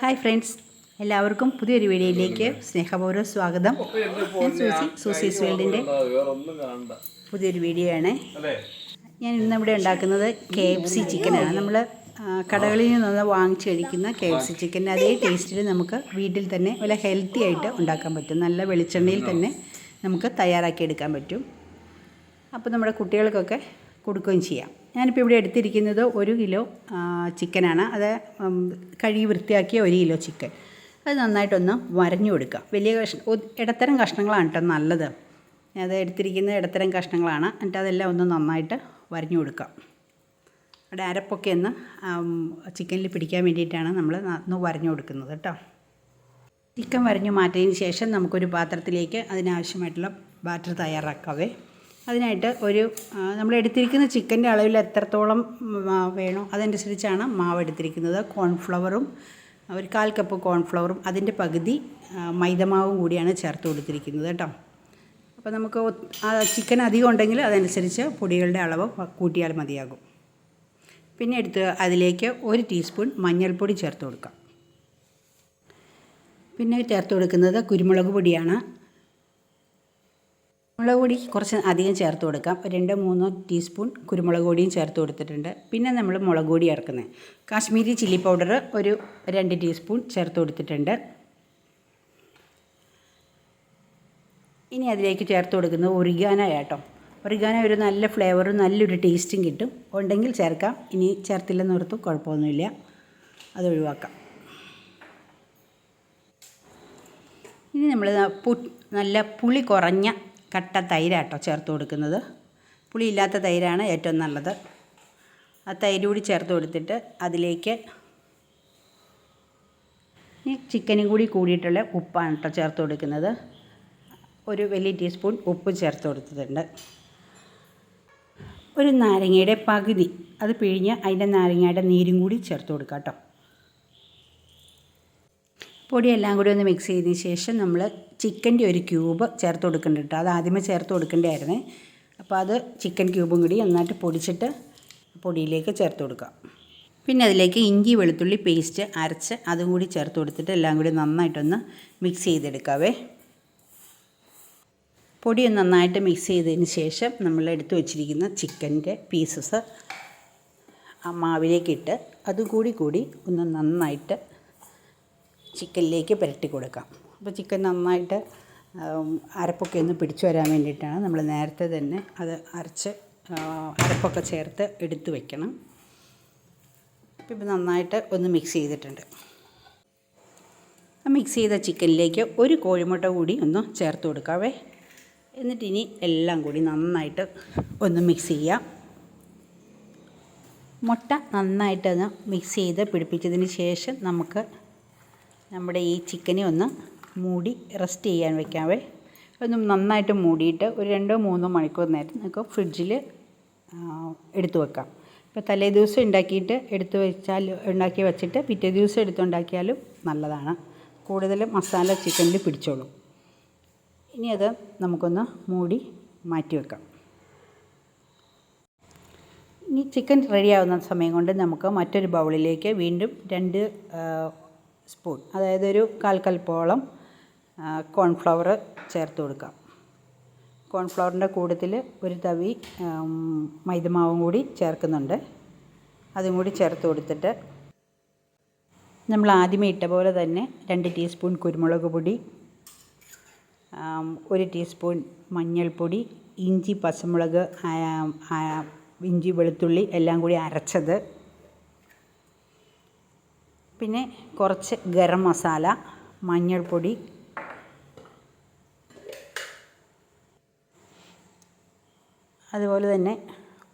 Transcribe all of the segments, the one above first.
Hi friends. എല്ലാവർക്കും പുതിയൊരു വീഡിയോയിലേക്ക് സ്നേഹപൂർവം സ്വാഗതം. ഞാൻ സൂസി സൂസീസ് വേൾഡിന്റെ വേറൊന്നും കാണണ്ട പുതിയൊരു വീഡിയോ ആണ് ഞാൻ ഇന്നിവിടെ ഉണ്ടാക്കുന്നത് കെ എഫ് സി ചിക്കനാണ് നമ്മൾ കടകളിൽ നിന്ന് വാങ്ങിച്ച് കഴിക്കുന്ന കെ എഫ് സി ചിക്കന്റെ അതേ ടേസ്റ്റിൽ നമുക്ക് വീട്ടിൽ തന്നെ വളരെ ഹെൽത്തി ആയിട്ട് ഉണ്ടാക്കാൻ പറ്റും. നല്ല വെളിച്ചെണ്ണയിൽ തന്നെ നമുക്ക് തയ്യാറാക്കി എടുക്കാൻ പറ്റും. അപ്പോൾ നമ്മുടെ കുട്ടികൾക്കൊക്കെ കൊടുക്കുകയും ചെയ്യാം. ഞാനിപ്പോൾ ഇവിടെ എടുത്തിരിക്കുന്നത് ഒരു കിലോ ചിക്കനാണ്. അത് കഴുകി വൃത്തിയാക്കിയ ഒരു കിലോ ചിക്കൻ. അത് നന്നായിട്ടൊന്ന് വരഞ്ഞു കൊടുക്കുക. വലിയ കഷ്ണം ഇടത്തരം കഷ്ണങ്ങളാണ് കേട്ടോ നല്ലത്. അത് എടുത്തിരിക്കുന്നത് ഇടത്തരം കഷ്ണങ്ങളാണ്. എന്നിട്ട് അതെല്ലാം ഒന്ന് നന്നായിട്ട് വരഞ്ഞു കൊടുക്കുക. അവിടെ അരപ്പൊക്കെ ഒന്ന് ചിക്കനിൽ പിടിക്കാൻ വേണ്ടിയിട്ടാണ് നമ്മൾ ഒന്ന് വരഞ്ഞു കൊടുക്കുന്നത് കേട്ടോ. ചിക്കൻ വരഞ്ഞു മാറ്റിയതിന് ശേഷം നമുക്കൊരു പാത്രത്തിലേക്ക് അതിനാവശ്യമായിട്ടുള്ള ബാറ്റർ തയ്യാറാക്കാവേ. അതിനായിട്ട് ഒരു നമ്മൾ എടുത്തിരിക്കുന്ന ചിക്കന്റെ അളവിൽ എത്രത്തോളം വേണോ അതനുസരിച്ചാണ് മാവ് എടുത്തിരിക്കുന്നത്. കോൺഫ്ലവറും ഒരു കാൽ കപ്പ് കോൺഫ്ലവറും അതിന്റെ പകുതി മൈദമാവും കൂടിയാണ് ചേർത്ത് കൊടുത്തിരിക്കുന്നത് കേട്ടോ. അപ്പോൾ നമുക്ക് ചിക്കൻ അധികം ഉണ്ടെങ്കിൽ അതനുസരിച്ച് പൊടികളുടെ അളവ് കൂട്ടിയാൽ മതിയാകും. പിന്നെ എടുത്ത് അതിലേക്ക് ഒരു ടീസ്പൂൺ മഞ്ഞൾപ്പൊടി ചേർത്ത് കൊടുക്കാം. പിന്നെ ചേർത്ത് കൊടുക്കുന്നത് കുരുമുളക് പൊടിയാണ്. കുരുമുളക് പൊടി കുറച്ച് അധികം ചേർത്ത് കൊടുക്കാം. രണ്ട് മൂന്നോ ടീസ്പൂൺ കുരുമുളക് പൊടിയും ചേർത്ത് കൊടുത്തിട്ടുണ്ട്. പിന്നെ നമ്മൾ മുളക് പൊടി ഇറക്കുന്നത് കാശ്മീരി ചില്ലി പൗഡർ ഒരു രണ്ട് ടീസ്പൂൺ ചേർത്ത് കൊടുത്തിട്ടുണ്ട്. ഇനി അതിലേക്ക് ചേർത്ത് കൊടുക്കുന്നത് ഒറിഗാന കേട്ടോ. ഒറിഗാന ഒരു നല്ല ഫ്ലേവറും നല്ലൊരു ടേസ്റ്റും കിട്ടും. ഉണ്ടെങ്കിൽ ചേർക്കാം. ഇനി ചേർത്തില്ലെന്ന് ഓർത്ത് കുഴപ്പമൊന്നുമില്ല. അത് ഒഴിവാക്കാം. ഇനി നമ്മൾ നല്ല പുളി കുറഞ്ഞ കട്ട തൈരാട്ടോ ചേർത്ത് കൊടുക്കുന്നത്. പുളി ഇല്ലാത്ത തൈരാണ് ഏറ്റവും നല്ലത്. ആ തൈര് കൂടി ചേർത്ത് കൊടുത്തിട്ട് അതിലേക്ക് ഈ ചിക്കനും കൂടി കൂടിയിട്ടുള്ള ഉപ്പാണ് കേട്ടോ ചേർത്ത് കൊടുക്കുന്നത്. ഒരു വലിയ ടീസ്പൂൺ ഉപ്പ് ചേർത്ത് കൊടുത്തിട്ടുണ്ട്. ഒരു നാരങ്ങയുടെ പകുതി അത് പിഴിഞ്ഞ് അതിന്റെ നാരങ്ങയുടെ നീരും കൂടി ചേർത്ത് കൊടുക്കാം കേട്ടോ പൊടിയെല്ലാം കൂടി ഒന്ന് മിക്സ് ചെയ്തതിന് ശേഷം നമ്മൾ ചിക്കന്റെ ഒരു ക്യൂബ് ചേർത്ത് കൊടുക്കേണ്ട കേട്ടോ. അത് ആദ്യമേ ചേർത്ത് കൊടുക്കേണ്ടതായിരുന്നേ. അപ്പോൾ അത് ചിക്കൻ ക്യൂബും കൂടി നന്നായിട്ട് പൊടിച്ചിട്ട് പൊടിയിലേക്ക് ചേർത്ത് കൊടുക്കാം പിന്നെ അതിലേക്ക് ഇഞ്ചി വെളുത്തുള്ളി പേസ്റ്റ് അരച്ച് അതും കൂടി ചേർത്ത് കൊടുത്തിട്ട് എല്ലാം കൂടി നന്നായിട്ടൊന്ന് മിക്സ് ചെയ്തെടുക്കാവേ. പൊടി ഒന്ന് നന്നായിട്ട് മിക്സ് ചെയ്തതിന് ശേഷം നമ്മൾ എടുത്തു വച്ചിരിക്കുന്ന ചിക്കന്റെ പീസസ് ആ മാവിലേക്കിട്ട് അതുകൂടി കൂടി ഒന്ന് നന്നായിട്ട് ചിക്കനിലേക്ക് പുരട്ടി കൊടുക്കാം. അപ്പോൾ ചിക്കൻ നന്നായിട്ട് അരപ്പൊക്കെ ഒന്ന് പിടിച്ചു വരാൻ വേണ്ടിയിട്ടാണ് നമ്മൾ നേരത്തെ തന്നെ അത് അരച്ച് അരപ്പൊക്കെ ചേർത്ത് എടുത്ത് വെക്കണം. ഇപ്പോൾ നന്നായിട്ട് ഒന്ന് മിക്സ് ചെയ്തിട്ടുണ്ട്. മിക്സ് ചെയ്ത ചിക്കനിലേക്ക് ഒരു കോഴിമുട്ട കൂടി ഒന്ന് ചേർത്ത് കൊടുക്കാവേ. എന്നിട്ട് ഇനി എല്ലാം കൂടി നന്നായിട്ട് ഒന്ന് മിക്സ് ചെയ്യാം. മുട്ട നന്നായിട്ടൊന്ന് മിക്സ് ചെയ്ത് പിടിപ്പിച്ചതിന് ശേഷം നമുക്ക് നമ്മുടെ ഈ ചിക്കനെ ഒന്ന് മൂടി റെസ്റ്റ് ചെയ്യാൻ വെക്കാവേ ഒന്ന് നന്നായിട്ട് മൂടിയിട്ട് ഒരു രണ്ടോ മൂന്നോ മണിക്കൂർ നേരം നമുക്ക് ഫ്രിഡ്ജിൽ എടുത്തു വെക്കാം. ഇപ്പോൾ തലേ ദിവസം ഉണ്ടാക്കിയിട്ട് എടുത്തു വെച്ചാൽ ഉണ്ടാക്കി വെച്ചിട്ട് പിറ്റേ ദിവസം എടുത്തുണ്ടാക്കിയാലും നല്ലതാണ്. കൂടുതൽ മസാല ചിക്കനിൽ പിടിച്ചോളും. ഇനി അത് നമുക്കൊന്ന് മൂടി മാറ്റി വെക്കാം. ഇനി ചിക്കൻ റെഡിയാവുന്ന സമയം കൊണ്ട് നമുക്ക് മറ്റൊരു ബൗളിലേക്ക് വീണ്ടും രണ്ട് സ്പൂൺ അതായത് ഒരു കാൽ കൽപ്പോളം കോൺഫ്ലവർ ചേർത്ത് കൊടുക്കാം. കോൺഫ്ലവറിന്റെ കൂട്ടത്തിൽ ഒരു തവി മൈദമാവും കൂടി ചേർക്കുന്നുണ്ട്. അതും കൂടി ചേർത്ത് കൊടുത്തിട്ട് നമ്മൾ ആദ്യമേ ഇട്ട പോലെ തന്നെ രണ്ട് ടീസ്പൂൺ കുരുമുളക് പൊടി ഒരു ടീസ്പൂൺ മഞ്ഞൾപ്പൊടി ഇഞ്ചി പച്ചമുളക് ഇഞ്ചി വെളുത്തുള്ളി എല്ലാം കൂടി അരച്ചത് പിന്നെ കുറച്ച് ഗരം മസാല മഞ്ഞൾപ്പൊടി. അതുപോലെ തന്നെ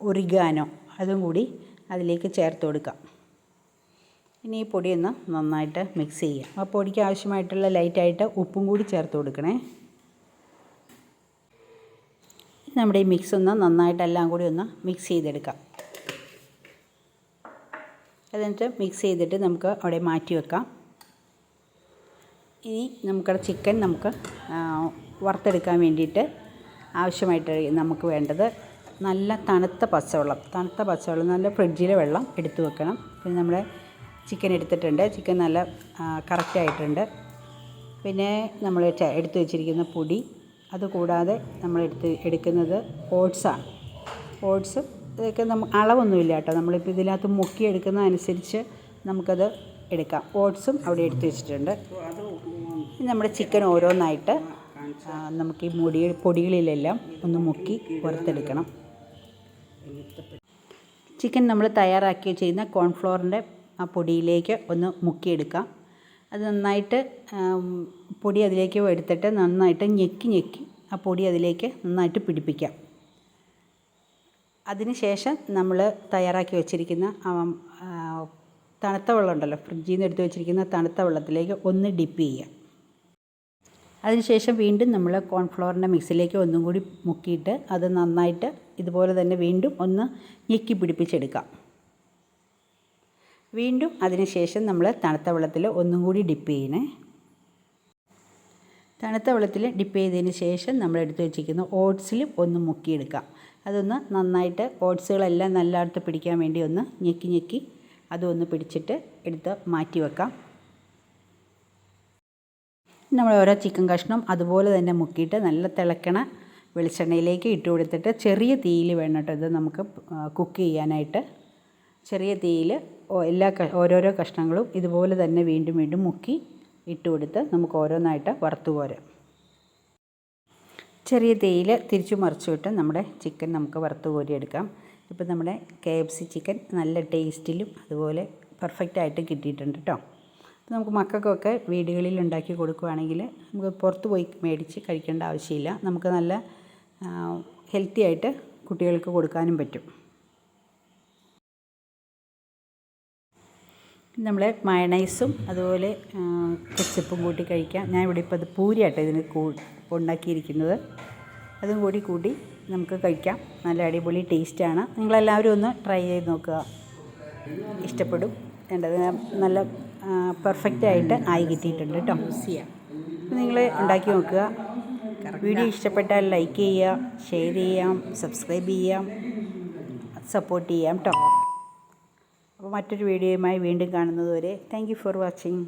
ഒറിഗാനോ അതും കൂടി അതിലേക്ക് ചേർത്ത് കൊടുക്കാം. ഇനി ഈ പൊടിയൊന്ന് നന്നായിട്ട് മിക്സ് ചെയ്യാം. ആ പൊടിക്ക് ആവശ്യമായിട്ടുള്ള ലൈറ്റായിട്ട് ഉപ്പും കൂടി ചേർത്ത് കൊടുക്കണേ. നമ്മുടെ ഈ മിക്സ് ഒന്ന് നന്നായിട്ട് എല്ലാം കൂടി ഒന്ന് മിക്സ് ചെയ്തെടുക്കാം. എന്നിട്ട് മിക്സ് ചെയ്തിട്ട് നമുക്ക് അവിടെ മാറ്റി വെക്കാം. ഇനി നമുക്കവിടെ ചിക്കൻ നമുക്ക് വറുത്തെടുക്കാൻ വേണ്ടിയിട്ട് ആവശ്യമായിട്ട് നമുക്ക് വേണ്ടത് നല്ല തണുത്ത പച്ചവെള്ളം. തണുത്ത പച്ചവെള്ളം നല്ല ഫ്രിഡ്ജിലെ വെള്ളം എടുത്തു വെക്കണം. പിന്നെ നമ്മുടെ ചിക്കൻ എടുത്തിട്ടുണ്ട്. ചിക്കൻ നല്ല കറക്റ്റായിട്ടുണ്ട് പിന്നെ നമ്മൾ എടുത്തു വെച്ചിരിക്കുന്ന പൊടി. അതുകൂടാതെ നമ്മൾ എടുത്ത് എടുക്കുന്നത് ഓട്സാണ് ഓട്സ് ഇതൊക്കെ നമ്മൾ അളവൊന്നുമില്ല കേട്ടോ. നമ്മളിപ്പോൾ ഇതിനകത്ത് മുക്കി എടുക്കുന്ന അനുസരിച്ച് നമുക്കത് എടുക്കാം. ഓട്സും അവിടെ എടുത്ത് വെച്ചിട്ടുണ്ട്. നമ്മുടെ ചിക്കൻ ഓരോന്നായിട്ട് നമുക്ക് ഈ മുടി പൊടികളിലെല്ലാം ഒന്ന് മുക്കി പുറത്തെടുക്കണം ചിക്കൻ നമ്മൾ തയ്യാറാക്കി ചെയ്യുന്ന കോൺഫ്ലോറിന്റെ ആ പൊടിയിലേക്ക് ഒന്ന് മുക്കിയെടുക്കാം. അത് നന്നായിട്ട് പൊടി അതിലേക്ക് എടുത്തിട്ട് നന്നായിട്ട് ഞെക്കി ഞെക്കി ആ പൊടി അതിലേക്ക് നന്നായിട്ട് പിടിപ്പിക്കാം. അതിനുശേഷം നമ്മൾ തയ്യാറാക്കി വെച്ചിരിക്കുന്ന തണുത്ത വെള്ളം ഉണ്ടല്ലോ ഫ്രിഡ്ജിൽ നിന്ന് എടുത്ത് വെച്ചിരിക്കുന്ന തണുത്ത വെള്ളത്തിലേക്ക് ഒന്ന് ഡിപ്പ് ചെയ്യുക. അതിനുശേഷം വീണ്ടും നമ്മൾ കോൺഫ്ലോറിന്റെ മിക്സിലേക്ക് ഒന്നും കൂടി മുക്കിയിട്ട് അത് നന്നായിട്ട് ഇതുപോലെ തന്നെ വീണ്ടും ഒന്ന് ഞെക്കി പിടിപ്പിച്ചെടുക്കാം. വീണ്ടും അതിനുശേഷം നമ്മൾ തണുത്ത വെള്ളത്തിൽ ഒന്നും കൂടി ഡിപ്പ് ചെയ്യണേ. തണുത്ത വെള്ളത്തിൽ ഡിപ്പ് ചെയ്തതിന് ശേഷം നമ്മൾ എടുത്തു വെച്ചിരിക്കുന്ന ഓട്സിലും ഒന്ന് മുക്കിയെടുക്കാം. അതൊന്ന് നന്നായിട്ട് ഓട്സുകളെല്ലാം നല്ലതായിട്ട് പിടിക്കാൻ വേണ്ടി ഒന്ന് ഞെക്കി ഞെക്കി അതൊന്ന് പിടിച്ചിട്ട് എടുത്ത് മാറ്റി വെക്കാം. നമ്മൾ ഓരോ ചിക്കൻ കഷ്ണം അതുപോലെ തന്നെ മുക്കിയിട്ട് നല്ല തിളക്കണ വെളിച്ചെണ്ണയിലേക്ക് ഇട്ട് കൊടുത്തിട്ട് ചെറിയ തീയിൽ വേണം കേട്ടോ ഇത് നമുക്ക് കുക്ക് ചെയ്യാനായിട്ട്. ചെറിയ തീയിൽ എല്ലാ ഓരോരോ കഷ്ണങ്ങളും ഇതുപോലെ തന്നെ വീണ്ടും വീണ്ടും മുക്കി ഇട്ട് കൊടുത്ത് നമുക്ക് ഓരോന്നായിട്ട് വറുത്തു പോരാം ചെറിയ തേയില തിരിച്ചു മറിച്ചു വിട്ട് നമ്മുടെ ചിക്കൻ നമുക്ക് വറുത്ത് കോരിയെടുക്കാം ഇപ്പം നമ്മുടെ കെ എഫ് സി ചിക്കൻ നല്ല ടേസ്റ്റിലും അതുപോലെ പെർഫെക്റ്റായിട്ട് കിട്ടിയിട്ടുണ്ട് കേട്ടോ അപ്പോൾ നമുക്ക് മക്കൾക്കൊക്കെ വീടുകളിൽ ഉണ്ടാക്കി കൊടുക്കുകയാണെങ്കിൽ നമുക്ക് പുറത്ത് പോയി മേടിച്ച് കഴിക്കേണ്ട ആവശ്യമില്ല. നമുക്ക് നല്ല ഹെൽത്തി ആയിട്ട് കുട്ടികൾക്ക് കൊടുക്കാനും പറ്റും. നമ്മൾ മയണൈസും അതുപോലെ കെച്ചപ്പും കൂട്ടി കഴിക്കാം. ഞാൻ ഇവിടെ ഇപ്പോൾ അത് പൂരിയാട്ടോ ഇതിന് കൂ ഉണ്ടാക്കിയിരിക്കുന്നത് അതും കൂടി കൂട്ടി നമുക്ക് കഴിക്കാം. നല്ല അടിപൊളി ടേസ്റ്റാണ് നിങ്ങളെല്ലാവരും ഒന്ന് ട്രൈ ചെയ്ത് നോക്കുക. ഇഷ്ടപ്പെടും. കണ്ടത് നല്ല പെർഫെക്റ്റ് ആയിട്ട് ആയി കിട്ടിയിട്ടുണ്ട് കേട്ടോ നിങ്ങൾ ഉണ്ടാക്കി നോക്കുക. വീഡിയോ ഇഷ്ടപ്പെട്ടാൽ ലൈക്ക് ചെയ്യാം ഷെയർ ചെയ്യാം സബ്സ്ക്രൈബ് ചെയ്യാം സപ്പോർട്ട് ചെയ്യാം കേട്ടോ അപ്പോൾ മറ്റൊരു വീഡിയോയുമായി വീണ്ടും കാണുന്നതുവരെ താങ്ക് ഫോർ വാച്ചിങ്